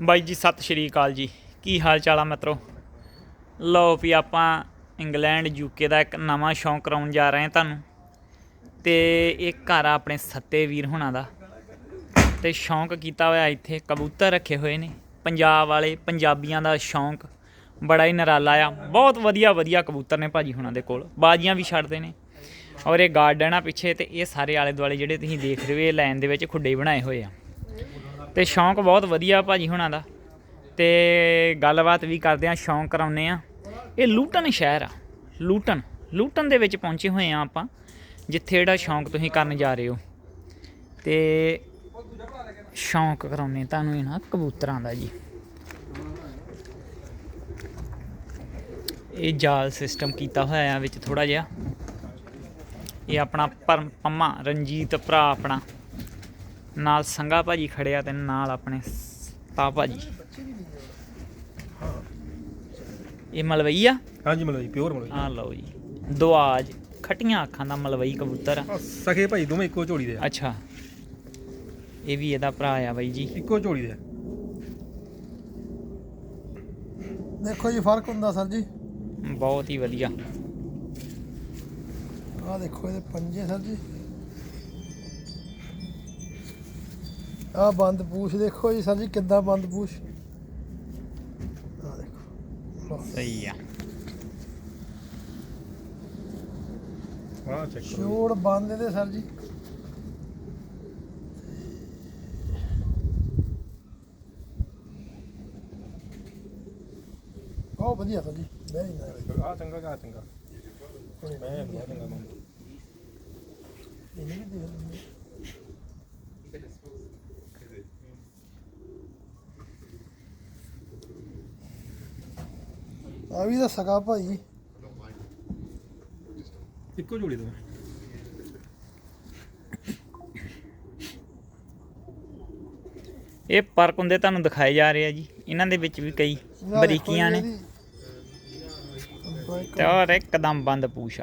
ਬਾਈ ਜੀ, ਸਤਿ ਸ਼੍ਰੀ ਅਕਾਲ ਜੀ। ਕੀ ਹਾਲ ਚਾਲ ਆ ਮਿੱਤਰੋ? ਲਓ ਵੀ ਆਪਾਂ ਇੰਗਲੈਂਡ ਯੂਕੇ ਦਾ ਇੱਕ ਨਵਾਂ ਸ਼ੌਂਕ ਕਰਾਉਣ ਜਾ ਰਹੇ ਹਾਂ ਤੁਹਾਨੂੰ। ਤੇ ਇਹ ਘਰ ਆ ਆਪਣੇ ਸੱਤੇ ਵੀਰ ਹੁਣਾਂ ਦਾ। ਤੇ ਸ਼ੌਂਕ ਕੀਤਾ ਹੋਇਆ ਇੱਥੇ, ਕਬੂਤਰ ਰੱਖੇ ਹੋਏ ਨੇ। ਪੰਜਾਬ ਵਾਲੇ, ਪੰਜਾਬੀਆਂ ਦਾ ਸ਼ੌਂਕ ਬੜਾ ਹੀ ਨਿਰਾਲਾ ਆ। ਬਹੁਤ ਵਧੀਆ ਵਧੀਆ ਕਬੂਤਰ ਨੇ ਭਾਜੀ ਹੁਣਾਂ ਦੇ ਕੋਲ। ਬਾਜ਼ੀਆਂ ਵੀ ਛੱਡਦੇ ਨੇ। ਔਰ ਇਹ ਗਾਰਡਨ ਆ ਪਿੱਛੇ ਤੇ ਇਹ ਸਾਰੇ ਆਲੇ ਦੁਆਲੇ ਜਿਹੜੇ ਤੁਸੀਂ ਦੇਖ ਰਹੇ ਹੋ, ਇਹ ਲਾਈਨ ਦੇ ਵਿੱਚ ਖੁੱਡੇ ਬਣਾਏ ਹੋਏ ਆ। ਤੇ ਸ਼ੌਂਕ ਬਹੁਤ ਵਧੀਆ ਭਾਜੀ ਹੁਣਾਂ ਦਾ। ਤੇ ਗੱਲਬਾਤ ਵੀ ਕਰਦੇ ਆ, ਸ਼ੌਂਕ ਕਰਾਉਨੇ ਆ। ਇਹ ਲੂਟਨ ਸ਼ਹਿਰ ਆ ਲੂਟਨ ਲੂਟਨ ਦੇ ਵਿੱਚ ਪਹੁੰਚੇ ਹੋਏ ਆ ਆਪਾਂ, ਜਿੱਥੇ ਜਿਹੜਾ ਸ਼ੌਂਕ ਤੁਸੀਂ ਕਰਨ ਜਾ ਰਹੇ ਹੋ। ਤੇ ਸ਼ੌਂਕ ਕਰਾਉਨੇ ਤੁਹਾਨੂੰ ਇਹਨਾਂ ਕਬੂਤਰਾਂ ਦਾ ਜੀ। ਇਹ ਜਾਲ ਸਿਸਟਮ ਕੀਤਾ ਹੋਇਆ ਆ ਵਿੱਚ ਥੋੜਾ ਜਿਹਾ। ਇਹ ਆਪਣਾ ਪਰਮ ਪੰਮਾ ਰਣਜੀਤ ਭਰਾ ਆਪਣਾ। ਨਾਲ ਸੰਗਾ ਭਾਜੀ ਖੜਿਆ ਤੇ ਨਾਲ ਆਪਣੇ ਤਾ ਭਾਜੀ। ਇਹ ਮਲਵਈ ਆ? ਹਾਂਜੀ ਮਲਵਈ ਪਿਓਰ ਮਲਵਈ। ਆ ਲਓ ਜੀ। ਦੁਆਜ ਖਟੀਆਂ ਅੱਖਾਂ ਦਾ ਮਲਵਈ ਕਬੂਤਰ ਆ। ਸਖੇ ਭਾਈ ਦੋਵੇਂ ਇੱਕੋ ਝੋਲੀ ਦੇ ਆ। ਅੱਛਾ। ਇਹ ਵੀ ਇਹਦਾ ਭਰਾ ਆ ਬਾਈ ਜੀ। ਇੱਕੋ ਝੋਲੀ ਦੇ ਆ। ਦੇਖੋ ਜੀ ਫ਼ਰਕ ਹੁੰਦਾ ਸਰ ਜੀ। ਬਹੁਤ ਹੀ ਵਧੀਆ। ਆਹ ਦੇਖੋ ਇਹਦੇ ਪੰਜੇ ਸਰ ਜੀ। ਆਹ ਬੰਦ ਪੂਛ ਦੇਖੋ ਜੀ ਸਰ ਜੀ ਕਿੱਦਾਂ ਬੰਦ ਪੂਛ ਆਹ ਦੇਖੋ। ਸਹੀ ਆ। ਆਹ ਚੈੱਕ ਕਰੋ ਜੋੜ ਬੰਦ ਇਹਦੇ ਸਰ ਜੀ। ਬਹੁਤ ਵਧੀਆ ਸਰ ਜੀ। ਵੈਰੀ ਨਾਈਸ ਆਹ ਚੰਗਾ ਕਾ ਚੰਗਾ। ਮੈਂ ਬਹੁਤ ਚੰਗਾ ਮੰਨ ਇਹਨੇ ਵੀ ਦੇ ਆ ਵੀ ਦਾ ਸਗਾ ਭਾਈ। ਇੱਕੋ ਝੋਲੀ ਦੇ। ਇਹ ਪਰਕ ਹੁੰਦੇ ਤੁਹਾਨੂੰ ਦਿਖਾਏ ਜਾ ਰਹੇ ਆ ਜੀ। ਇਹਨਾਂ ਦੇ ਵਿੱਚ ਵੀ ਕਈ ਬਰੀਕੀਆਂ ਨੇ। ਤੇ ਔਰ ਇੱਕਦਮ ਬੰਦ ਪੂਛ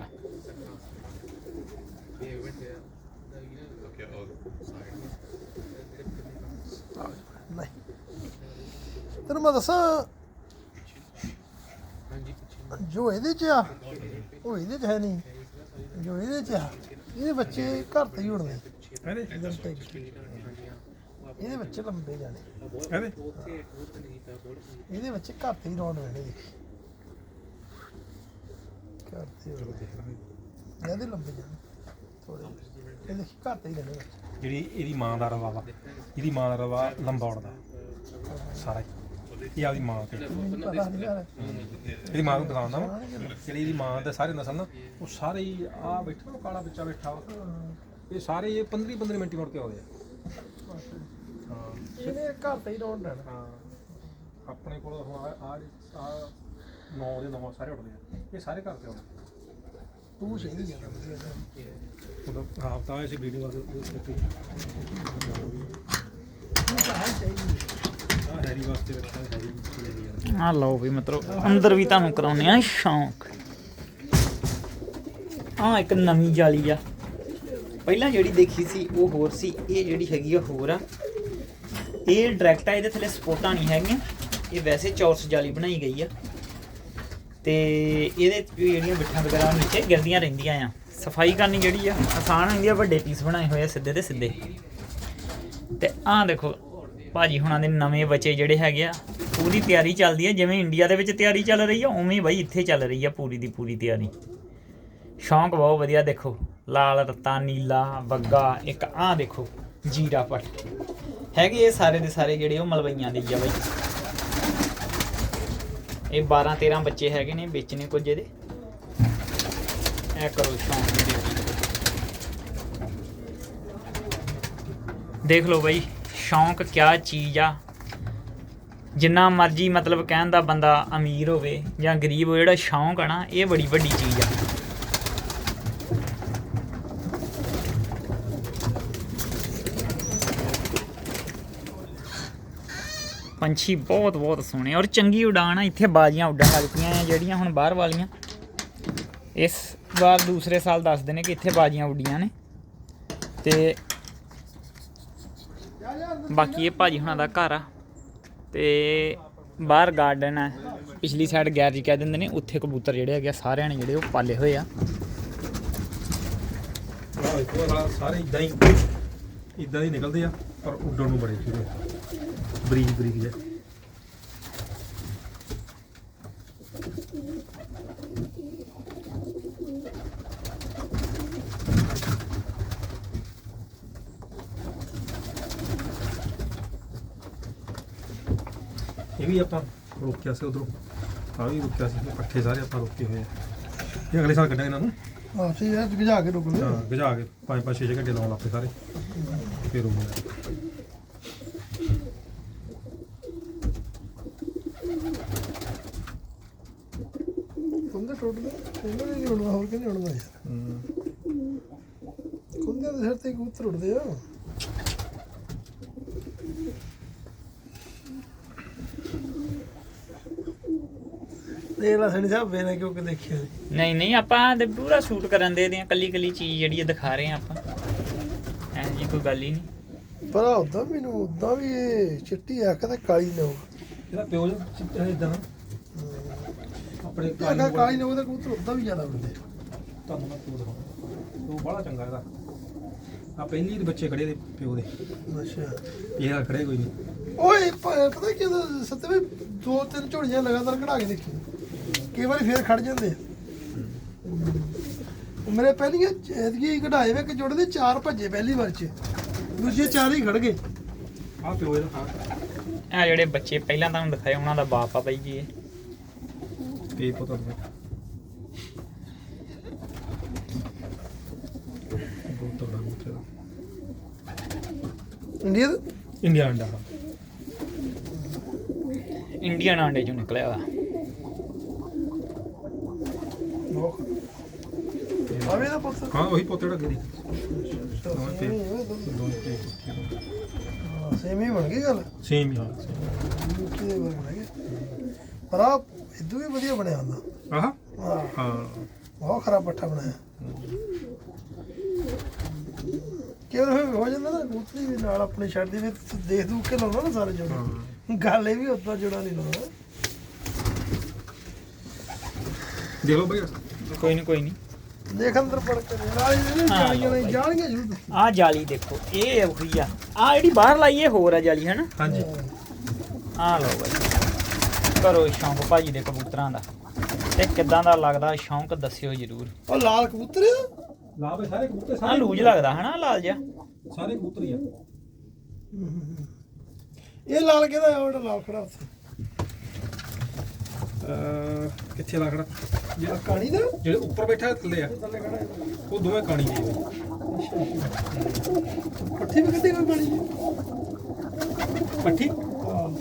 ਤੈਨੂੰ ਮੈਂ ਦੱਸਾਂ ਜੋ ਇਹਦੇ ਚ ਆ ਉਹ ਇਹਦੇ ਚ ਹੈ ਨਹੀਂ। ਜੋ ਇਹਦੇ ਚ ਆ ਇਹਦੇ ਬੱਚੇ ਘਰ ਤੇ ਹੀ ਉੜਦੇ ਇਹਦੇ ਬੱਚੇ ਲੰਬੇ ਜਾਣੇ। ਇਹਦੇ? ਇਹਦੇ ਬੱਚੇ ਘਰ ਤੇ ਹੀ ਰੌਣ ਵੇਣੇ ਦੇਖੀ ਘਰ ਤੇ ਉੜਦੇ ਇਹਦੇ ਲੰਬੇ ਜਾਣੇ ਥੋੜੇ ਇਹ ਦੇਖੀ ਘਰ ਤੇ ਹੀ ਰਹਿਣੇ ਜਿਹੜੀ ਇਹਦੀ ਮਾਂ ਦਾ ਰਵਾ ਵਾ ਇਹਦੀ ਮਾਂ ਦਾ ਰਵਾ ਲੰਬਾ ਉੜਦਾ। ਸਾਰਾ ਹੀ। ਇਹ ਆਪਦੀ ਮਾਂ ਤੇ। ਇਹਦੀ ਮਾਂ ਨੂੰ ਦਿਖਾਉਂਦਾ ਵਾ। ਜਿਹੜੀ ਇਹਦੀ ਮਾਂ ਦੇ ਸਾਰੇ ਨਸਲ ਨਾ ਉਹ ਸਾਰੇ ਹੀ ਆ ਬੈਠਾ ਉਹ ਕਾਲਾ ਬੱਚਾ ਬੈਠਾ ਵਾ। ਇਹ ਸਾਰੇ ਇਹ 15 15 ਮਿੰਟ ਹੀ ਮੁੜ ਕੇ ਆਉਂਦੇ ਆ। ਹਾਂ। ਇਹਨੇ ਘਰ ਤੇ ਹੀ ਰੌਣ ਰਹਿਣਾ ਹਾਂ। ਆਪਣੇ ਕੋਲ ਹੁਣ ਆ ਆ ਆ ਨੌ ਦੇ ਨੌ ਸਾਰੇ ਉੱਡਦੇ ਆ। ਇਹ ਸਾਰੇ ਘਰ ਤੇ ਆਉਂਦੇ ਤੂੰ ਸ਼ੇਰੀ ਜਾਂਦਾ ਵਧੀਆ ਉਦੋਂ ਰਾਤ ਤਾਂ ਅਸੀਂ ਵੀਡੀਓ ਵਾਸਤੇ ਆ ਹੈਰੀ ਵਾਸਤੇ ਰੱਖਿਆ ਹੈਰੀ ਆ ਲਓ ਵੀ ਮਤਲਬ ਅੰਦਰ ਵੀ ਤੁਹਾਨੂੰ ਕਰਾਉਨੇ ਆ ਸ਼ੌਂਕ। ਆ ਇੱਕ ਨਵੀਂ ਜਾਲੀ ਆ। ਪਹਿਲਾਂ ਜਿਹੜੀ ਦੇਖੀ ਸੀ, ਉਹ ਹੋਰ ਸੀ, ਇਹ ਜਿਹੜੀ ਹੈਗੀ ਆ ਹੋਰ ਆ। ਇਹ ਡਾਇਰੈਕਟ ਆ, ਇਹਦੇ ਥੱਲੇ ਸਪੋਰਟਾਂ ਨਹੀਂ ਹੈਗੀਆਂ। ਇਹ ਵੈਸੇ ਚੌਰਸ ਜਾਲੀ ਬਣਾਈ ਗਈ ਆ। ਤੇ ਇਹਦੇ ਜਿਹੜੀਆਂ ਬਿੱਠਾਂ ਵਗੈਰਾ ਨੀਚੇ ਗਿਰਦੀਆਂ ਰਹਿੰਦੀਆਂ ਆ। ਸਫ਼ਾਈ ਕਰਨੀ ਜਿਹੜੀ ਆ, ਆਸਾਨ ਹੁੰਦੀ ਆ, ਵੱਡੇ ਪੀਸ ਬਣਾਏ ਹੋਏ ਆ ਸਿੱਧੇ ਤੇ ਸਿੱਧੇ। ਤੇ ਆਹ ਦੇਖੋ ਭਾਜੀ ਹੁਣਾਂ ਦੇ ਨਵੇਂ ਬੱਚੇ ਜਿਹੜੇ ਹੈਗੇ ਆ, ਪੂਰੀ ਤਿਆਰੀ ਚੱਲਦੀ ਹੈ ਜਿਵੇਂ ਇੰਡੀਆ ਦੇ ਵਿੱਚ ਤਿਆਰੀ ਚੱਲ ਰਹੀ ਆ, ਉਵੇਂ ਹੀ ਬਾਈ ਇੱਥੇ ਚੱਲ ਰਹੀ ਆ ਪੂਰੀ ਦੀ ਪੂਰੀ ਤਿਆਰੀ। ਸ਼ੌਂਕ ਬਹੁਤ ਵਧੀਆ ਦੇਖੋ, ਲਾਲ ਰੱਤਾ, ਨੀਲਾ, ਬੱਗਾ, ਇੱਕ ਆਹ ਦੇਖੋ, ਜੀਰਾ ਪੱਟ। ਹੈਗੇ ਇਹ ਸਾਰੇ ਦੇ ਸਾਰੇ ਜਿਹੜੇ ਉਹ ਮਲਵਈਆਂ ਦੇ ਹੀ ਆ ਬਾਈ। ਇਹ 12 13 ਬੱਚੇ ਹੈਗੇ ਨੇ ਵੇਚਣੇ ਕੁਝ ਇਹਦੇ। ਇਹ ਕਰੋ ਸ਼ੌਂਕ ਮੇਰੇ ਦੇਖ ਲਓ ਬਾਈ ਸ਼ੌਂਕ ਕਿਆ ਚੀਜ਼ ਆ? ਜਿੰਨਾ ਮਰਜ਼ੀ ਮਤਲਬ ਕਹਿਣ ਦਾ ਬੰਦਾ ਅਮੀਰ ਹੋਵੇ ਜਾਂ ਗਰੀਬ ਹੋਵੇ, ਜਿਹੜਾ ਸ਼ੌਂਕ ਆ ਨਾ, ਇਹ ਬੜੀ ਵੱਡੀ ਚੀਜ਼ ਆ। ਪੰਛੀ ਬਹੁਤ ਬਹੁਤ ਸੋਹਣੇ ਔਰ ਚੰਗੀ ਉਡਾਨ ਆ, ਇੱਥੇ ਬਾਜ਼ੀਆਂ ਉੱਡਣ ਲੱਗ ਪਈਆਂ ਆ, ਜਿਹੜੀਆਂ ਹੁਣ ਬਾਹਰ ਵਾਲੀਆਂ। ਇਸ ਵਾਰ ਦੂਸਰੇ ਸਾਲ ਦੱਸਦੇ ਨੇ ਕਿ ਇੱਥੇ ਬਾਜ਼ੀਆਂ ਉੱਡੀਆਂ ਨੇ। ਤੇ ਬਾਕੀ ਇਹ ਭਾਜੀ ਹੁਣਾਂ ਦਾ ਘਰ ਆ ਤੇ ਬਾਹਰ ਗਾਰਡਨ ਹੈ ਪਿਛਲੀ ਸਾਈਡ ਗੈਰਜ ਕਹਿ ਦਿੰਦੇ ਨੇ ਉੱਥੇ ਕਬੂਤਰ ਜਿਹੜੇ ਹੈਗੇ ਆ, ਸਾਰਿਆਂ ਨੇ ਜਿਹੜੇ ਉਹ ਪਾਲੇ ਹੋਏ ਆ। ਸਾਰੇ ਇਦਾਂ ਹੀ ਇਦਾਂ ਹੀ ਨਿਕਲਦੇ ਆ ਪਰ ਉੱਡਣ ਨੂੰ ਬੜੇ ਸ਼ੁਰੂ ਬਰੀਕ ਬਰੀਕ ਜਿਹਾ। ਵੀ ਆਪਾਂ ਰੋਕਿਆ ਸੀ ਉਧਰੋਂ। ਆ ਵੀ ਰੋਕਿਆ ਸੀ ਇਕੱਠੇ ਸਾਰੇ ਆਪਾਂ ਰੋਕੇ ਹੋਏ ਆ। ਇਹ ਅਗਲੇ ਸਾਲ ਕੱਢਾਂਗੇ ਇਹਨਾਂ ਨੂੰ। ਹਾਂ ਠੀਕ ਹੈ ਗਜਾ ਕੇ ਰੁਕ ਲੈ ਹਾਂ ਗਜਾ ਕੇ ਪੰਜ ਪੰਜ ਛੇ ਛੇ ਘੰਟੇ ਲਾਉਣ ਲੱਗ ਪਏ ਸਾਰੇ। ਫਿਰ ਉਹ ਕੁੰਦੇ ਟੁੱਟ ਗਏ ਨੇ ਨਹੀਂ ਉੜਨਾ ਹੋਰ ਕਿਹਨੇ ਉੜਨਾ ਯਾਰ ਕੁੰਦੇ ਦੇ ਸਿਰ ਤੇ ਕਬੂਤਰ ਉੱਡਦੇ ਆ। ਦੇਖ ਲੈ ਸਣੀ ਸਾਹਿਬ ਵੇਨੇ ਕਿਉਂ ਕਿ ਦੇਖਿਆ ਨੀ। ਨਹੀਂ ਨਹੀਂ ਆਪਾਂ ਤੇ ਪੂਰਾ ਸ਼ੂਟ ਕਰਨ ਦੇ ਦੀਆਂ ਕੱਲੀ ਕੱਲੀ ਚੀਜ਼ ਜਿਹੜੀ ਹੈ ਦਿਖਾ ਰਹੇ ਆ ਆਪਾਂ। ਐ ਜੀ ਕੋਈ ਗੱਲ ਹੀ ਨਹੀਂ। ਪਰ ਉਦਾਂ ਮੈਨੂੰ ਉਦਾਂ ਵੀ ਇਹ ਚਿੱਟੀ ਆ ਕਦੇ ਕਾਲੀ ਨਾ ਹੋਵੇ ਇਹਦਾ ਪਿਓ ਜਿਹਾ ਚਿੱਟਾ ਇਦਾਂ ਆਪਣੇ ਇਹ ਅਗਾ ਕਾਲੀ ਨਾ ਤਾਂ ਕਬੂਤਰ ਉਦਾਂ ਵੀ ਜ਼ਿਆਦਾ ਉੱਡਦੇ ਤੁਹਾਨੂੰ ਮੈਂ ਪਿਓ ਦਿਖਾਉਂਦਾ। ਉਹ ਬੜਾ ਚੰਗਾ ਇਹਦਾ। ਆ ਪਹਿਲੀ ਦੇ ਬੱਚੇ ਖੜੇ ਦੇ ਪਿਓ ਦੇ। ਅੱਛਾ। ਇਹ ਖੜੇ ਕੋਈ ਨਹੀਂ। ਓਏ ਪ- ਪਤਾ ਕੀ ਹੁੰਦਾ ਸੱਤੇ ਵੀ ਦੋ ਤਿੰਨ ਝੋਲੀਆਂ ਲਗਾਤਾਰ ਕਢਾ ਕੇ ਦੇਖੀ। ਕਈ ਵਾਰੀ ਫੇਰ ਖੜ ਜਾਂਦੇ ਆ। ਮੇਰੇ ਪਹਿਲੀਆਂ ਐਤਕੀ ਕਢਾਏ ਵੇ ਕਿ ਜੁੜਦੇ ਚਾਰ ਭੱਜੇ ਪਹਿਲੀ ਵਾਰ ਚ। ਦੂਜੇ ਚਾਰ ਹੀ ਖੜ ਗਏ। ਆ ਪਿਓ ਇਹਦਾ ਆ ਜਿਹੜੇ ਬੱਚੇ ਪਹਿਲਾਂ ਤੁਹਾਨੂੰ ਦਿਖਾਏ ਉਹਨਾਂ ਦਾ ਬਾਪ ਆ ਬਾਈ ਜੀ ਇਹ। ਕੀ ਪਤਾ ਤੁਹਾਨੂੰ ਬਹੁਤ ਤਗੜਾ ਇੰਡੀਆ ਦਾ? ਇੰਡੀਆ ਅੰਡਾ। ਇੰਡੀਅਨ ਆਂਡੇ ਚੋਂ ਨਿਕਲਿਆ ਵਾ। ਆਵੇ ਦਾ ਪੁੱਤ ਹਾਂ ਉਹੀ ਪੋਤੇ ਦੀ ਹੀ ਹੋਏ ਦੋਵੇਂ। ਦੋ। ਹਾਂ, ਸੇਮ ਹੀ ਬਣ ਗਈ ਗੱਲ? ਸੇਮ ਹੀ ਹਾਂ। same। ਯੂਕੇ ਦੇ ਵਰਗ ਬਣ ਗਏ ਪਰ ਆ ਇਦੋਂ ਵੀ ਵਧੀਆ ਬਣਿਆ ਹੁੰਦਾ। ਆਹ? ਹਾਂ। ਬਹੁਤ ਖਰਾਬ ਪੱਠਾ ਬਣਾਇਆ। ਕਿਉਂ ਹੋ ਜਾਂਦਾ ਨਾ ਕਬੂਤਰੀ ਵੀ ਨਾਲ ਆਪਣੇ ਛੱਡਦੀ ਵੀ ਤੁਸੀਂ ਦੇਖ ਦੂਖ ਕੇ ਲਾਉਣਾ ਨਾ ਸਾਰੇ ਜੋੜੇ ਗੱਲ ਇਹ ਵੀ ਉਦਾਂ ਜੋੜਾ ਨਹੀਂ ਲਾਉਣਾ ਦੇਖ ਲਓ ਕੋਈ ਨਹੀਂ ਕੋਈ ਨਹੀਂ ਦੇਖ ਅੰਦਰ ਪੜ ਕੇ ਨਾਲ ਇਹਦੇ ਹਾਂ, ਜਾਲੀਆਂ ਜਾਲੀਆਂ ਜ਼ਰੂਰ ਆ ਜਾਲੀ ਦੇਖੋ ਇਹ ਉਹੀ ਆ। ਆ ਜਿਹੜੀ ਬਾਹਰ ਲਾਈ ਇਹ ਹੋਰ ਆ ਜਾਲੀ ਹਨਾ? ਹਾਂਜੀ। ਆ ਲਓ ਬਾਈ। ਕਰੋ ਸ਼ੌਂਕ ਭਾਜੀ ਦੇ ਕਬੂਤਰਾਂ ਦਾ। ਤੇ ਕਿੱਦਾਂ ਦਾ ਲੱਗਦਾ ਸ਼ੌਂਕ ਦੱਸਿਓ ਜਰੂਰ। ਉਹ ਲਾਲ ਕਬੂਤਰ ਆ। ਲਾ ਬਈ ਸਾਰੇ ਕਬੂਤਰ ਆ ਸਾਰੇ ਲੂਜ ਲੱਗਦਾ ਹਨਾ ਲਾਲ ਜਿਹਾ? ਸਾਰੇ ਕਬੂਤਰ ਹੀ ਆ। ਇਹ ਲਾਲ ਕਿਹਦਾ ਆ? ਉਹ ਜਿਹੜਾ ਲਾਲ ਖੜਾ ਉੱਥੇ। ਅਹ ਕਿੱਥੇ ਲਾ ਖੜਾ ਜਿਹੜਾ ਕਾਣੀ ਦਾ ਜਿਹੜੇ ਉੱਪਰ ਬੈਠਾ ਹੈ ਥੱਲੇ ਆ। ਥੱਲੇ ਖੜਾ ਹੈ। ਉਹ ਦੋਵੇਂ ਕਾਣੀ ਜੀ ਆ। ਪੱਠੀ ਵੀ ਕੱਢੀ ਕੋਈ ਬਣੀ ਪੱਠੀ?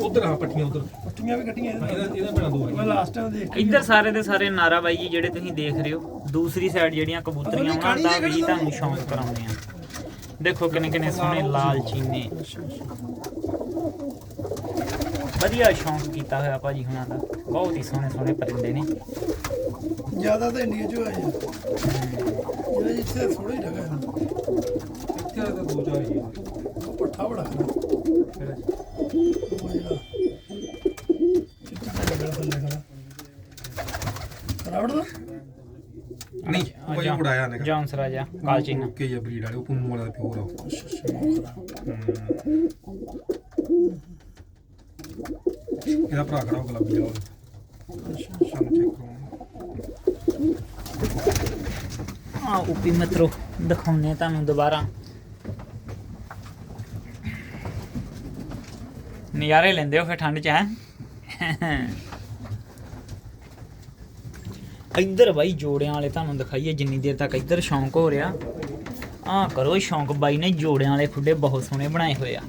ਉਧਰ ਆ ਪੱਠੀਆਂ ਉਧਰ। ਪੱਠੀਆਂ ਵੀ ਕੱਢੀਆਂ ਇਹਦਾ ਇਹਦੇ ਇਹਦਾ ਬਣਾ ਦੋ ਮੈਂ ਲਾਸਟ ਟਾਈਮ ਦੇਖ ਕੇ ਇੱਧਰ ਸਾਰੇ ਦੇ ਸਾਰੇ ਨਾਰਾ ਬਾਈ ਜੀ ਜਿਹੜੇ ਤੁਸੀਂ ਦੇਖ ਰਹੇ ਹੋ ਦੂਸਰੀ ਸਾਈਡ ਜਿਹੜੀਆਂ ਕਬੂਤਰੀਆਂ ਉਹਨਾਂ ਦਾ ਵੀ ਤੁਹਾਨੂੰ ਸ਼ੌਂਕ ਕਰਾਉਂਦੇ ਆ। ਦੇਖੋ ਕਿੰਨੇ ਕਿੰਨੇ ਸੋਹਣੇ ਲਾਲ ਚੀਨੇ। ਵਧੀਆ ਸ਼ੌਂਕ ਕੀਤਾ ਹੋਇਆ ਭਾਜੀ ਹੁਣਾਂ ਦਾ। ਬਹੁਤ ਹੀ ਸੋਹਣੇ ਸੋਹਣੇ ਪਰਿੰਦੇ ਨੇ। ਜ਼ਿਆਦਾ ਤਾਂ ਇੰਡੀਆ ਚ ਹੋਇਆ ਜਿਹੜਾ ਜਿੱਥੇ ਥੋੜਾ ਹੀ ਲਗਾ ਇੱਥੇ ਤਾਂ ਦੋ ਚਾਰ ਹੀ ਆ। ਪੱਠਾ ਬੜਾ ਕਿਹੜਾ ਜੀ? ਉਹ ਜਿਹੜਾ ਚਿੱਟਾ ਜਿਹਾ ਥੱਲੇ ਖੜਾ ਰਾਵੜ ਦਾ? ਨਹੀਂ ਉਹ ਇਹ ਉਡਾਇਆ ਨੇ ਜੌਨਸ ਰਾਜਾ ਕਾਲਚੀਨਾ। ਕੇ ਜਾਂ ਬਰੀਡ ਵਾਲੇ ਉਹ ਪੁੰਨੂ ਵਾਲਾ ਦਾ ਪਿਓ ਦਾ ਇਹਦਾ ਭਰਾ ਖੜਾ ਉਹ ਗੁਲਾਬੀ ਵਾਲਾ ਸਾਨੂੰ ਚੈੱਕ ਕਰਾਉਣਾ ਆ। ਉਪੀ ਮਿੱਤਰੋ ਦਿਖਾਉਨੇ ਤੁਹਾਨੂੰ ਦੁਬਾਰਾ। ਨਜ਼ਾਰੇ ਲੈਂਦੇ ਹੋ ਫਿਰ ਠੰਡ ਚ, ਹੈ? ਇੱਧਰ ਬਾਈ ਜੋੜਿਆਂ ਵਾਲੇ ਤੁਹਾਨੂੰ ਦਿਖਾਈਏ, ਜਿੰਨੀ ਦੇਰ ਤੱਕ ਇੱਧਰ ਸ਼ੌਂਕ ਹੋ ਰਿਹਾ। ਆ ਕਰੋ ਸ਼ੌਂਕ, ਬਾਈ ਨੇ ਜੋੜਿਆਂ ਵਾਲੇ ਖੁੱਡੇ ਬਹੁਤ ਸੋਹਣੇ ਬਣਾਏ ਹੋਏ ਆ।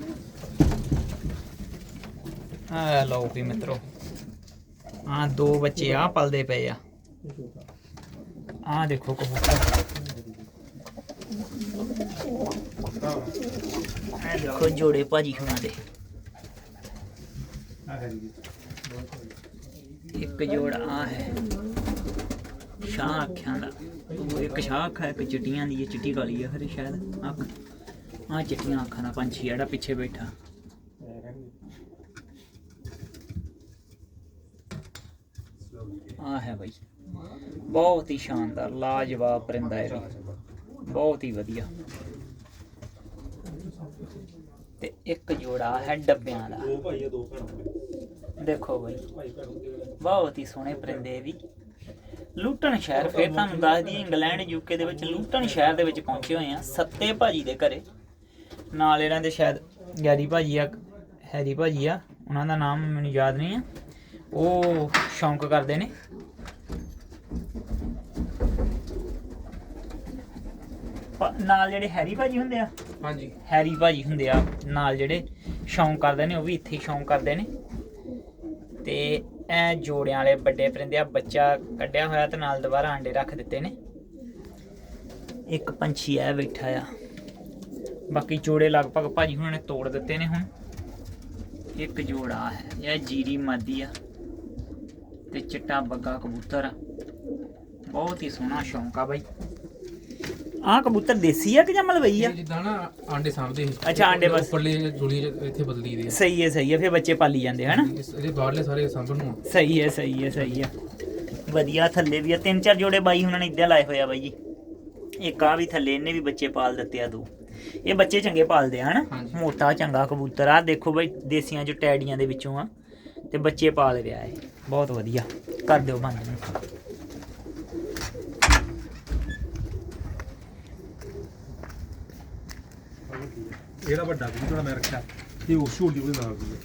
ਆ ਲਓ ਵੀ ਮਿੱਤਰੋ। ਆ ਦੋ ਬੱਚੇ ਆ ਪਲਦੇ ਪਏ ਆ। ਆ ਦੇਖੋ ਕਬੂਤਰ। ਇਹ ਦੇਖੋ ਜੋੜੇ ਭਾਜੀ ਹੁਣਾਂ ਦੇ। ਇੱਕ ਜੋੜ ਆ ਹੈ। ਸ਼ਾਹ ਅੱਖਾਂ ਦਾ। ਉਹ ਇੱਕ ਸ਼ਾਹ ਅੱਖਾਂ ਇੱਕ ਚਿੱਟੀਆਂ ਦੀ ਹੈ, ਚਿੱਟੀ ਕਾਲੀ ਹੈ ਫਿਰ ਸ਼ਾਇਦ। ਅੱਖ। ਆ ਚਿੱਟੀਆਂ ਅੱਖਾਂ ਦਾ ਪੰਛੀ ਆ ਜਿਹੜਾ ਪਿੱਛੇ ਬੈਠਾ ਆ ਹੈ ਬਾਈ ਬਹੁਤ ਹੀ ਸ਼ਾਨਦਾਰ ਲਾਜਵਾਬ ਪਰਿੰਦਾ ਹੈ ਵੀ। ਬਹੁਤ ਹੀ ਵਧੀਆ। ਤੇ ਇੱਕ ਜੋੜਾ ਹੈ ਡੱਬਿਆਂ ਦਾ। ਦੋ ਭਾਈ ਆ ਦੋ ਭੈਣਾਂ ਦੇਖੋ ਬਾਈ ਬਹੁਤ ਹੀ ਸੋਹਣੇ ਪਰਿੰਦੇ ਵੀ। ਲੂਟਨ ਸ਼ਹਿਰ ਫਿਰ ਤੁਹਾਨੂੰ ਦੱਸ ਦਈਏ ਇੰਗਲੈਂਡ ਯੂਕੇ ਦੇ ਵਿੱਚ ਲੂਟਨ ਸ਼ਹਿਰ ਦੇ ਵਿੱਚ ਪਹੁੰਚੇ ਹੋਏ ਆ ਸੱਤੇ ਭਾਜੀ ਦੇ ਘਰੇ। ਨਾਲ ਇਹਨਾਂ ਦੇ ਸ਼ਾਇਦ ਗੈਰੀ ਭਾਜੀ ਆ ਹੈਰੀ ਭਾਜੀ ਆ ਉਹਨਾਂ ਦਾ ਨਾਮ ਮੈਨੂੰ ਯਾਦ ਨਹੀਂ ਆ। ਉਹ ਸ਼ੌਂਕ ਕਰਦੇ ਨੇ। ਨਾਲ ਜਿਹੜੇ ਹੈਰੀ ਭਾਜੀ ਹੁੰਦੇ ਆ। ਹਾਂਜੀ। ਹੈਰੀ ਭਾਜੀ ਹੁੰਦੇ ਆ ਨਾਲ ਜਿਹੜੇ ਸ਼ੌਂਕ ਕਰਦੇ ਨੇ ਉਹ ਵੀ ਇੱਥੇ ਸ਼ੌਂਕ ਕਰਦੇ ਨੇ। ਤੇ ਐ ਜੋੜਿਆਂ ਵਾਲੇ ਵੱਡੇ ਪਰਿੰਦੇ ਆ ਬੱਚਾ ਕੱਢਿਆ ਹੋਇਆ ਤੇ ਨਾਲ ਦੁਬਾਰਾ ਆਂਡੇ ਰੱਖ ਦਿੱਤੇ ਨੇ। ਇੱਕ ਪੰਛੀ ਐ ਬੈਠਾ ਆ। ਬਾਕੀ ਜੋੜੇ ਲਗਭਗ ਭਾਜੀ ਹੁਣਾਂ ਨੇ ਤੋੜ ਦਿੱਤੇ ਨੇ ਹੁਣ। ਇੱਕ ਜੋੜਾ ਹੈ ਇਹ ਜੀਰੀ ਮਾਦੀ ਆ। ਤੇ ਚਿੱਟਾ ਬੱਗਾ ਕਬੂਤਰ ਬਹੁਤ ਹੀ ਸੋਹਣਾ ਸ਼ੌਂਕ ਆ ਬਾਈ। ਆਹ ਕਬੂਤਰ ਦੇਸੀ ਆ ਕਿ ਜਾਂ ਮਲਵਈ ਆ? ਜਿੱਦਾਂ ਨਾ ਆਂਡੇ ਸਾਂਭਦੇ ਸੀ। ਅੱਛਾ, ਆਂਡੇ ਬਸ। ਉੱਪਰਲੇ ਜੁਲੀ ਇੱਥੇ ਬਦਲੀ ਦੇ ਆ। ਸਹੀ ਹੈ ਸਹੀ ਹੈ ਫਿਰ ਬੱਚੇ ਪਾਲੀ ਜਾਂਦੇ ਹਨਾ? ਇਸ- ਇਹਦੇ ਬਾਹਰਲੇ ਸਾਰੇ ਸਾਂਭਣ ਨੂੰ ਆ। ਸਹੀ ਹੈ ਸਹੀ ਹੈ ਸਹੀ ਹੈ। ਵਧੀਆ ਥੱਲੇ ਵੀ ਆ। ਤਿੰਨ ਚਾਰ ਜੋੜੇ ਬਾਈ ਉਹਨਾਂ ਨੇ ਇੱਦਾਂ ਲਾਏ ਹੋਏ ਆ ਬਾਈ ਜੀ। ਇੱਕ ਆ ਵੀ ਥੱਲੇ ਇਹਨੇ ਵੀ ਬੱਚੇ ਪਾਲ ਦਿੱਤੇ ਆ ਦੋ। ਇਹ ਬੱਚੇ ਚੰਗੇ ਪਾਲਦੇ ਆ ਹਨਾ? ਹਾਂਜੀ। ਮੋਟਾ ਚੰਗਾ ਕਬੂਤਰ ਆ। ਦੇਖੋ ਬਾਈ ਦੇਸੀਆਂ ਜੋ ਟੈਡੀਆਂ ਦੇ ਵਿੱਚੋਂ ਆ। ਤੇ ਬੱਚੇ ਪਾਲ ਰਿਹਾ ਇਹ। ਬਹੁਤ ਵਧੀਆ। ਕਰ ਦਿਓ ਬੰਦ। ਨੂੰ ਜਿਹੜਾ ਵੱਡਾ ਵੀ ਜਿਹੜਾ ਮੈਂ ਰੱਖਿਆ ਇਹ ਉਸ ਝੋਲੀ ਉਹਦੇ ਨਾਲ ਦੀ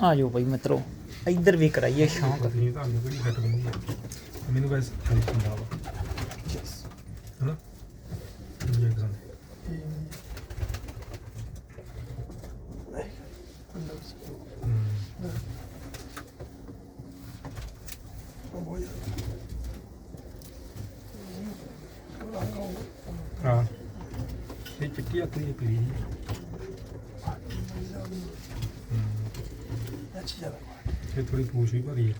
ਆ। ਜਾਓ ਬਾਈ ਮਿੱਤਰੋ ਇੱਧਰ ਵੀ ਕਰਾਈਏ ਸ਼ੌਂਕ ਨਹੀਂ ਤੁਹਾਨੂੰ ਕਿਹੜੀ ਫਿੱਟ ਬੰਦੀ ਆ? ਮੈਨੂੰ ਵੈਸੇ ਠੀਕ ਹੁੰਦਾ ਵਾ ਹਨਾ ਇਹ ਕਿਸਮ ਹਾਂ ਅੱਖਰੀ ਦੀ ਪੀੜੀ ਅੱਛੀ ਜਗ੍ਹਾ ਇਹ ਥੋੜੀ ਪੂਛ ਵੀ ਭਰੀ ਹੈ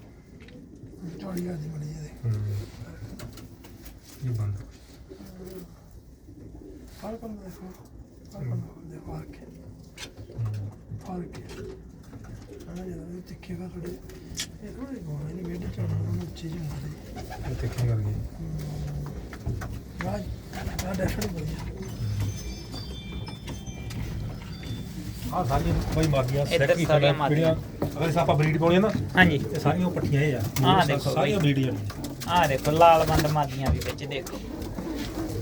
ਚੌੜੀ ਕਰਦੀ ਬਣੀ ਇਹਦੇ। ਹੂੰ। ਇਹ ਬੰਦ ਫੜ ਕਰ ਦੇਖੋ। ਫੜ ਕਰ ਦੇਖੋ ਆ ਕੇ ਫੜ ਕੇ ਹਾਂ। ਜਦੋਂ ਇਹ ਤਿੱਖੇਗਾ ਥੋੜੇ ਇਹ ਥੋੜੇ ਗੋਣੇ ਨਹੀਂ ਵੇਡੇ ਚੜਨਾ ਨੂੰ ਚੀਜ਼ ਹੁੰਦੀ। ਇਹ ਤਿੱਖੀ ਕਰ ਗਈ ਰਾਜ ਆ ਡੈਫੀਨਿਟ ਵਧੀਆ। ਆ ਸਾਰੀਆਂ ਬਈ ਮਾਦੀਆਂ ਇੱਧਰ ਸੈੱਟ ਕੀ ਸਾਰੀਆਂ ਸਾਡੀਆਂ ਅਗਰ ਆਪਾਂ ਬਰੀਡ ਪਾਉਣੀ ਆ ਨਾ ਹਾਂਜੀ। ਇਹ ਸਾਰੀਆਂ ਉਹ ਪੱਠੀਆਂ ਇਹ ਆ। ਆਹ ਦੇਖੋ ਸਾਰੀਆਂ। ਬਰੀਡ ਜਾਣੀਆਂ ਆ। ਦੇਖੋ ਲਾਲ ਬੰਦ ਮਾਦੀਆਂ ਵੀ ਵਿੱਚ ਦੇਖੋ।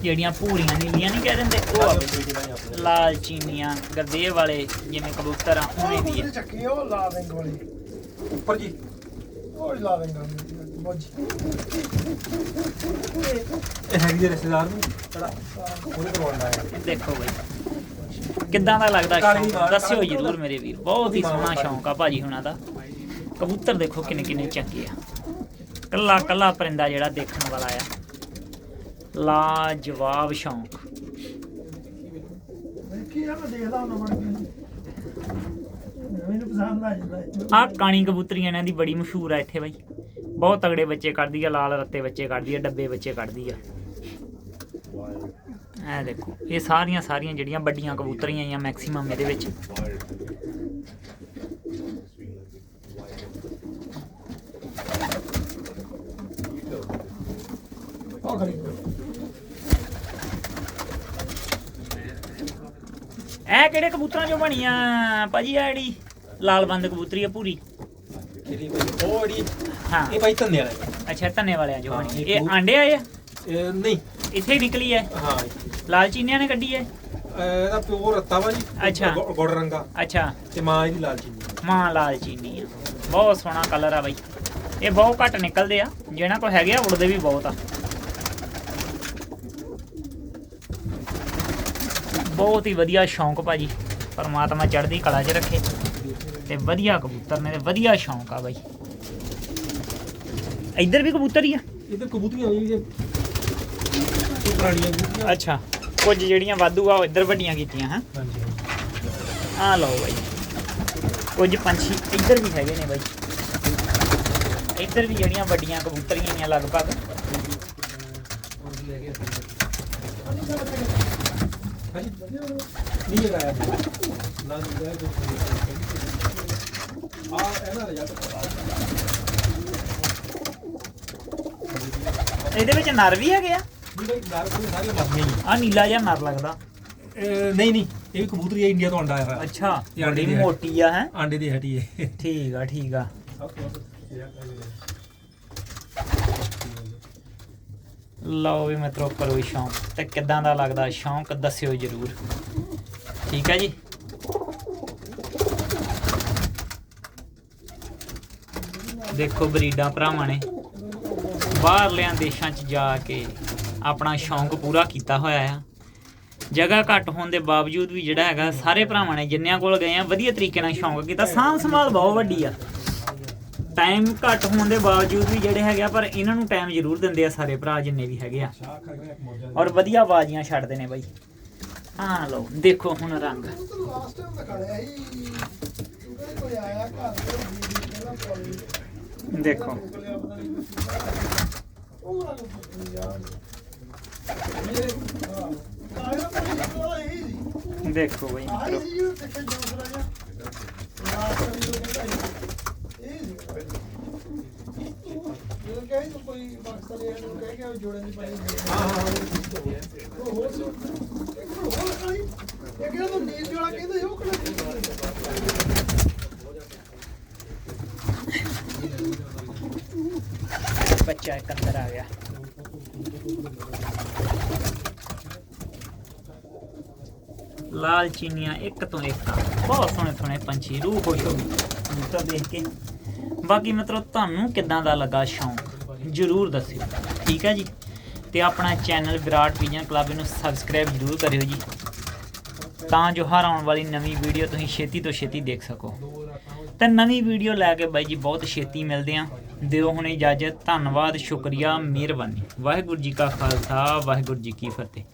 ਜਿਹੜੀਆਂ ਭੂਰੀਆਂ ਨੀਲੀਆਂ ਨਹੀਂ ਕਹਿ ਦਿੰਦੇ ਉਹ ਆ ਵਿੱਚ। ਲਾਲ ਚੀਨੀਆਂ ਗਰਦੇਵ ਵਾਲੇ ਜਿਵੇਂ ਕਬੂਤਰ ਆ ਦੀ ਉਹਦੇ ਆ ਚੱਕੀ ਉਹ ਲਾ ਦੇਂਗ ਵਾਲੀ। ਉੱਪਰ ਜੀ। ਉਹ ਹੀ ਲਾ ਦੇਂਗਾ ਮੋਜੀ। ਇਹ ਹੈਗੀ ਦੇ ਰਿਸ਼ਤੇਦਾਰ ਨੂੰ ਜਿਹੜਾ ਉਹਦੇ ਕਰਵਾਉਣਾ ਹੈ ਇਹ ਦੇਖੋ ਬਈ। ਕਿੱਦਾਂ ਦਾ ਲੱਗਦਾ ਸ਼ੌਂਕ? ਦੱਸਿਓ ਜਰੂਰ ਮੇਰੇ ਵੀਰ ਬਹੁਤ ਹੀ ਸੋਹਣਾ ਸ਼ੌਂਕ ਆ ਭਾਜੀ ਹੁਣਾਂ ਦਾ। ਕਬੂਤਰ ਦੇਖੋ ਕਿੰਨੇ ਕਿੰਨੇ ਚੰਗੇ ਆ। ਕੱਲਾ ਕੱਲਾ ਪਰਿੰਦਾ ਜਿਹੜਾ ਦੇਖਣ ਵਾਲਾ ਆ। ਲਾਜਵਾਬ ਸ਼ੌਂਕ। ਕੀ। ਆ ਕਾਣੀ ਕਬੂਤਰੀ ਇਹਨਾਂ ਦੀ ਬੜੀ ਮਸ਼ਹੂਰ ਆ ਇੱਥੇ ਬਾਈ। ਬਹੁਤ ਤਗੜੇ ਬੱਚੇ ਕੱਢਦੀ ਆ ਲਾਲ ਰੱਤੇ ਬੱਚੇ ਕੱਢਦੀ ਆ ਡੱਬੇ ਬੱਚੇ ਕੱਢਦੀ ਆ। ਇਹ ਦੇਖੋ ਇਹ ਸਾਰੀਆਂ ਸਾਰੀਆਂ ਜਿਹੜੀਆਂ ਵੱਡੀਆਂ ਕਬੂਤਰੀਆਂ ਆਈਆਂ ਮੈਕਸਿਮਮ ਇਹਦੇ ਵਿੱਚ। ਉਹ ਇਹ ਕਿਹੜੇ ਕਬੂਤਰਾਂ ਚੋਂ ਬਣੀਆਂ? ਭਾਜੀ ਇਹ ਜਿਹੜੀ ਲਾਲ ਬੰਦ ਕਬੂਤਰੀ ਆ ਪੂਰੀ। ਬਈ ਉਹ ਜਿਹੜੀ ਹਾਂ। ਇਹ ਭਾਈ ਧੰਨੇ ਵਾਲਾ। ਅੱਛਾ ਧੰਨੇ ਵਾਲਿਆਂ ਚੋਂ ਬਣੀ। ਇਹ ਆਂਡੇ ਆਏ ਆ? ਇਹ ਨਹੀਂ ਇੱਥੇ ਹੀ ਨਿਕਲੀ ਹੈ? ਹਾਂ ਲਾਲ ਚੀਨੀਆਂ ਨੇ ਕੱਢੀ ਹੈ? ਇਹਦਾ ਪਿਓ ਰੱਤਾ ਵਾ ਜੀ ਅੱਛਾ। ਗੁ- ਗੁੜ ਰੰਗਾ। ਅੱਛਾ। ਤੇ ਮਾਂ ਇਹਦੀ ਲਾਲ ਚੀਨੀ ਮਾਂ ਲਾਲ ਚੀਨੀ ਆ। ਬਹੁਤ ਸੋਹਣਾ ਕਲਰ ਆ ਬਾਈ। ਇਹ ਬਹੁਤ ਘੱਟ ਨਿਕਲਦੇ ਆ। ਜਿਹਨਾਂ ਕੋਲ ਹੈਗੇ ਆ ਉੜਦੇ ਵੀ ਬਹੁਤ ਆ। ਬਹੁਤ ਹੀ ਵਧੀਆ ਸ਼ੌਂਕ ਭਾਜੀ। ਪਰਮਾਤਮਾ ਚੜ੍ਹਦੀ ਕਲਾ 'ਚ ਰੱਖੇ। ਤੇ ਵਧੀਆ ਕਬੂਤਰ ਨੇ ਤੇ ਵਧੀਆ ਸ਼ੌਂਕ ਆ ਬਾਈ। ਇੱਧਰ ਵੀ ਕਬੂਤਰ ਹੀ ਆ। ਇਧਰ ਕਬੂਤਰੀਆਂ ਹੋਈ ਜੇ। ਪੁਰਾਣੀਆਂ ਅੱਛਾ ਕੁਝ ਜਿਹੜੀਆਂ ਵਾਧੂ ਆ ਉਹ ਇੱਧਰ ਵੱਡੀਆਂ ਕੀਤੀਆਂ ਹਾਂ? ਹਾਂਜੀ ਆ ਲਓ ਬਾਈ। ਕੁਝ ਪੰਛੀ ਇੱਧਰ ਵੀ ਹੈਗੇ ਨੇ ਬਾਈ। ਇੱਧਰ ਵੀ ਜਿਹੜੀਆਂ ਵੱਡੀਆਂ ਕਬੂਤਰੀਆਂ ਆਈਆਂ ਲਗਭਗ। ਨਹੀਂ ਲਗਾਇਆ ਨਾ ਲਗਾਇਆ ਆ ਇਹਨਾਂ ਦਾ ਯਾਰ ਇਹਦੇ ਵਿੱਚ ਨਰ ਵੀ ਹੈਗੇ ਆ? ਆ ਨੀਲਾ ਜਿਹਾ ਨਰ ਲੱਗਦਾ। ਨਹੀਂ ਨਹੀਂ ਇਹ ਵੀ ਕਬੂਤਰੀ ਹੈ ਇੰਡੀਆ ਤੋਂ ਅੰਡਾ ਆਇਆ ਹੋਇਆ ਅੱਛਾ ਇਹ ਆਂਡੇ ਬੜੀ ਦੀ ਹੈ। ਮੋਟੀ ਆ ਹੈ? ਆਂਡੇ ਦੀ ਹਟੀ ਹੈ ਠੀਕ ਆ ਠੀਕ ਆ। ਲਓ ਵੀ ਮਿੱਤਰੋ ਕਰੋ ਸ਼ੌਂਕ। ਤੇ ਕਿੱਦਾਂ ਦਾ ਲੱਗਦਾ? ਸ਼ੌਂਕ ਦੱਸਿਓ ਜਰੂਰ। ਠੀਕ ਹੈ ਜੀ? ਦੇਖੋ ਬਰੀਡਾਂ ਭਰਾਵਾਂ ਨੇ ਬਾਹਰਲਿਆਂ ਦੇਸ਼ਾਂ 'ਚ ਜਾ ਕੇ ਆਪਣਾ ਸ਼ੌਂਕ ਪੂਰਾ ਕੀਤਾ ਹੋਇਆ ਆ। ਜਗ੍ਹਾ ਘੱਟ ਹੋਣ ਦੇ ਬਾਵਜੂਦ ਵੀ ਜਿਹੜਾ ਹੈਗਾ, ਸਾਰੇ ਭਰਾਵਾਂ ਨੇ ਜਿੰਨਿਆਂ ਕੋਲ ਗਏ ਆ, ਵਧੀਆ ਤਰੀਕੇ ਨਾਲ ਸ਼ੌਂਕ ਕੀਤਾ। ਸਾਂਭ ਸੰਭਾਲ ਬਹੁਤ ਵੱਡੀ ਆ। ਟਾਈਮ ਘੱਟ ਹੋਣ ਦੇ ਬਾਵਜੂਦ ਵੀ ਜਿਹੜੇ ਹੈਗੇ ਆ, ਪਰ ਇਹਨਾਂ ਨੂੰ ਟਾਈਮ ਜ਼ਰੂਰ ਦਿੰਦੇ ਆ ਸਾਰੇ ਭਰਾ ਜਿੰਨੇ ਵੀ ਹੈਗੇ ਆ। ਔਰ ਵਧੀਆ ਬਾਜ਼ੀਆਂ ਛੱਡਦੇ ਨੇ ਬਾਈ। ਹਾਂ ਲਓ, ਦੇਖੋ ਹੁਣ ਰੰਗ। ਦੇਖੋ। ਦੇਖੋ ਬਾਈ ਮਿੱਤਰੋ। ਸੀ ਉਹ ਦੇਖੇ ਜੋਸਰਾ ਜਿਹਾ ਲਾਸਟ ਟਾਈਮ ਉਹ ਕਹਿੰਦਾ ਸੀ, ਇਹ ਸੀ ਜਦੋਂ ਕਹੇ ਤਾਂ ਕੋਈ ਮਕਸਦ ਇਹ ਨੂੰ ਕਹਿ ਕੇ ਉਹ ਜੋੜੇ ਦੀ ਪਾਈ ਹਾਂ ਹਾਂ ਉਹ ਹੋਰ ਸੀ ਇੱਕ ਹੋਰ ਕਾਈ ਇਹ ਕਿਹੜਾ ਤਾਂ ਨੀਲ ਜੋੜਾ ਕਹਿੰਦੇ ਸੀ, ਉਹ ਕਿਹੜਾ ਬੱਚਾ ਇੱਕ ਅੰਦਰ ਆ ਗਿਆ ਲਾਲ ਚੀਨੀਆਂ ਇੱਕ ਤੋਂ ਇੱਕ। ਬਹੁਤ ਸੋਹਣੇ ਸੋਹਣੇ ਪੰਛੀ, ਰੂਹ ਖੁਸ਼ ਹੋ ਗਈ ਕਬੂਤਰ ਦੇਖ ਕੇ। ਬਾਕੀ ਮਤਲਬ ਤੁਹਾਨੂੰ ਕਿੱਦਾਂ ਦਾ ਲੱਗਾ ਸ਼ੌਂਕ? ਜਰੂਰ ਦੱਸਿਓ। ਠੀਕ ਹੈ ਜੀ? ਤੇ ਆਪਣਾ ਚੈਨਲ ਵਿਰਾਟ ਵਿਜਨ ਕਲੱਬ ਨੂੰ ਸਬਸਕ੍ਰਾਈਬ ਜਰੂਰ ਕਰਿਓ ਜੀ। ਤਾਂ ਜੋ ਹਰ ਆਉਣ ਵਾਲੀ ਨਵੀਂ ਵੀਡੀਓ ਤੁਸੀਂ ਛੇਤੀ ਤੋਂ ਛੇਤੀ ਦੇਖ ਸਕੋ। ਤਾਂ ਨਵੀਂ ਵੀਡੀਓ ਲੈ ਕੇ ਬਾਈ ਜੀ, ਬਹੁਤ ਛੇਤੀ ਮਿਲਦੇ ਆਂ ਦਿਓ ਹੁਣ ਇਜਾਜ਼ਤ। ਧੰਨਵਾਦ, ਸ਼ੁਕਰੀਆ, ਮਿਹਰਬਾਨੀ। ਵਾਹਿਗੁਰੂ ਜੀ ਕਾ ਖਾਲਸਾ, ਵਾਹਿਗੁਰੂ ਜੀ ਕੀ ਫਤਿਹ।